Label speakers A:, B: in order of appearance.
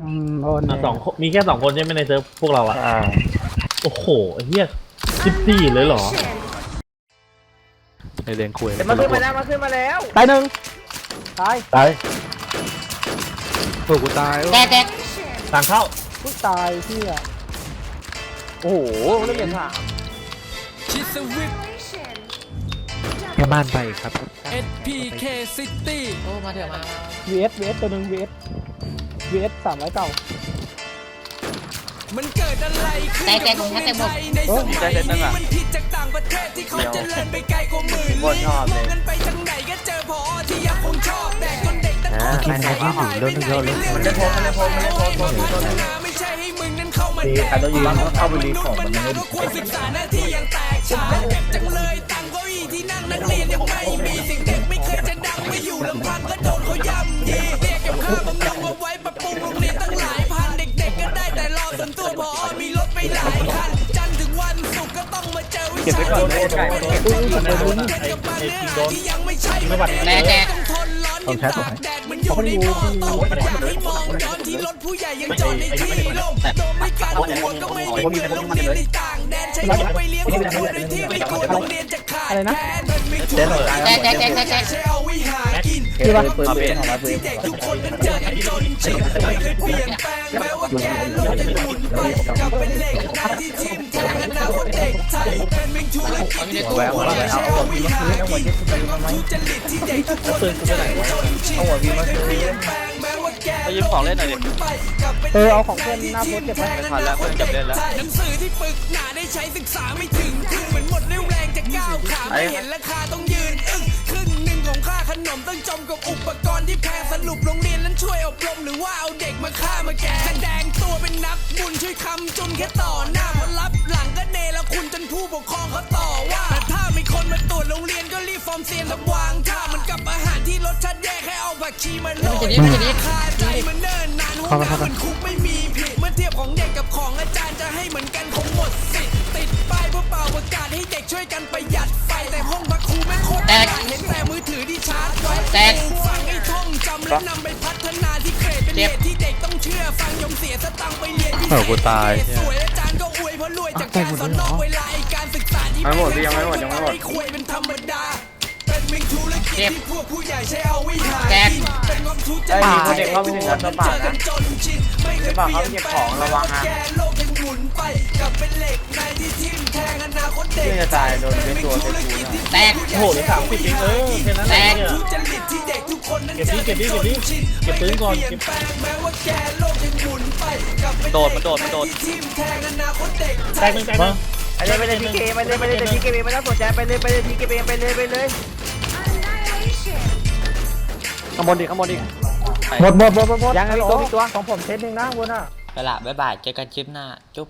A: อืมโอน
B: อะสองคนมีแค่สองคนใช่ไหมในเซิร์ฟพวกเราอะ
C: อ่า
B: โอ้โหไอ้เฮียสิบสี่เลยเหรอ
C: ในเรียนคุย
D: แต่มันขึ้นมาแล้วมันขึ้นมาแล้ว
A: ตายหนึ่งตาย
C: ตายโอ้กูตาย
E: แตกแตก
B: ทางเข้า
A: ผู้ตายพี่อะ
D: โอ้โหเล่นอย่างสาม
C: แค่บ้านไปครับ
F: SPK City
E: โอ้ มาเถอะมา
A: วีเอสวีเอสตัวหนึ่งวี เอสวีเอสสามร้อยเก่า
F: มันเกิดอะไรขึ้น
E: แตกแตกหมดแตกหมด
F: ในสมัยนี้มันผิดจากต่างประเทศที่เขาเจริญไปไกลกว่าหมื่นลี้มองกันไปทางไหนก็เจอพอที่ยังคงชอบแต่จนเด็กตั้งคน
C: กินอะไรที่อยู่เรื่องเยอะเลย
D: มันเล่นโพสมันเล่นโพสมันเล่นโพสโพสโพส
F: ไม่ใช่ให้มึงนั้นเข้ามา
D: ดี
F: แดก
D: ใครต้องยืนเข้าไปรีของมันไม่ได้
F: ก็ควรศึกษาหน้าที่อย่างแตกฉานเก็บจังเลยตังเก้าอี้ที่นั่งนักเรียนยังไม่มีสิ่งเด็กไม่เคยจะดังไม่อยู่ลำพังก็โดนเขาย่ำยีเรียกกับข้าวบำรุ ส่วนตัวพอมีรถไปหลายคันจันทร์ถึงวันศุกร์ก็ต้องมาเจอวิชาที่ไม่จบไม่ได้ทนอยู่นเกิดกับบาเนื้อหาที่ยังไม่ใช่ประเด็น
E: แตกแตก
F: ต้องทนร้อนยิ่งตากแดดมันอยู่ในท่อโตมันอยากให้มองย้อนที่รถผู้ใหญ่ยังจอดในที่ร่มโดนไม่การหัวก็ไม่ได้เกิดโรงเรียนในต่างแดนใช้รถไปเลี้ยงครอบครัวโดยที่ไม่กลัวโรงเรียนจะขาดแคลนมันไม่ถูก
E: แตกแตกแตกแตกแตก
F: ใช้เอาไว้หากิน
D: เฮ้ยปืนปืนของเราปืน
F: ที่เด็กทุกคนนั้นเจอกันจนชินไม่เคยเปลี่ยนแปลงแม้ว่าแกโลกจะหมุนไป เมงธุรกิจที่ตัวคนใช้เอาไว้หากินเป็นความทุจริตที่เด็กทุกคนนั้นเจอกันจนชินไม่เคยเปลี่ยนแปลงแม้ว่าแก
G: ไปยืมของเล่นหน่อยดิ
F: เอ
A: อเอาของเพื่อนหน้าโพสเก็บไว้
G: ไม่ทันแล้วเพื่อนจับเล่นแล้ว
F: หนังสือที่ปึกหนาได้ใช้ศึกษาไม่ถึงครึ่งเหมือนหมดเรี่ยวแรงจะก้าวขาไม่เห็นราคาต้องยืนอึ้งครึ่งหนึ่งของค่าขนมต้องจมกับอุปกรณ์ที่แพงสรุปโรงเรียนนั้นช่วยอบรมหรือว่าเอาเด็กมาฆ่ามาแกงแสดงตัวเป็นนักบุญช่วยคำจนแค่ต่อหน้าพอรับหลังก็เนรคุณจนผู้ปกครอง แย่แค่เอาผักชีมาโรยคาใจมันเนิ่นนานหัวหน้ามันคุกไม่มีผิดเมื่อเทียบของเด็กกับของอาจารย์จะให้เหมือนกันคงหมดสิทธิ์ติดป้ายเพื่อเป่าประกาศให้เด็กช่วยกันประหยัดไฟแต่ห้องพักครูไม่โคตร
E: แตก
F: เห็นแต่มือถือที่ชาร์จไว้
E: แตก
F: ฟังให้ท่องจำและนำไปพัฒนาที่เกรดเป็นเหตุที่เด็กต้องเชื่อฟังยอมเสียสตังค์ไปเรียนพิเศ
C: เออ
F: ษ
C: กูตาย
F: เกรดสวยอาจารย์ก็อวยเพราะรวยจากการสอนนอกเวลาไอการศึกษาที่
D: ไม่หมดพี่ยังไม่หมดยังไม่หมด
F: ไม่คุยเป็นธรรมดาเป็นมิงธุรกิจที่ พวกผู้ใหญ่ใช้เอาไว้หา
E: แตก
F: กินเป็นความทุจริ
D: เอ้
F: ต
D: ยมีคนเด็กเข้าไปถึงแล้วตัวเปล่านะ
F: จนชินไม่เคย
D: ตัวเปล่า
F: เปลี่
D: เขา
F: ยน
D: เก็บ
F: แปล
D: ของ
F: ง
D: ระวังนะ
F: แกโลกยังหมุนไปกลับเป็นเหล็กในที่ทิ่มแทงอนาคตเด็ก
D: เพื่อนจะตายโดนเล่นตัวเต็มตัวนะ
E: แตก
B: โอ้โหเหลือสามสิบเองเออแค่นั้น
E: แต
B: เอง
E: ก
B: เนี่ย
F: ทุจริตที่เด็กทุกคนนั้น
B: เก็บดิเก็บดิเก็บดิเก็บปืนก่อน
F: เปลี่ยนแปลงแม้ว่าแกโลกยังหมุนไปกลับเป็น
G: โดดมันโดดมันโดด
F: ที่ทิ่มแทงอนาคตเด็ก
B: แตกหนึ่งแตกหนึ่ง
D: ไปเลยไปเลยพีเกไปเลยไปเลยแต่พีเกไม่ต้องสนใจไปเลยไปเลยพีเกไปเลยไปเลย
G: ข้างบนดิข้างบนดิ
A: หมดหมดหมดหมดหมด
D: ยังไงมีตัวมีตัว
A: ของผมเซตหนึ่งนะวนอะ
E: ไปละบ๊ายบาย เจอกันคลิปหน้า จุ๊บ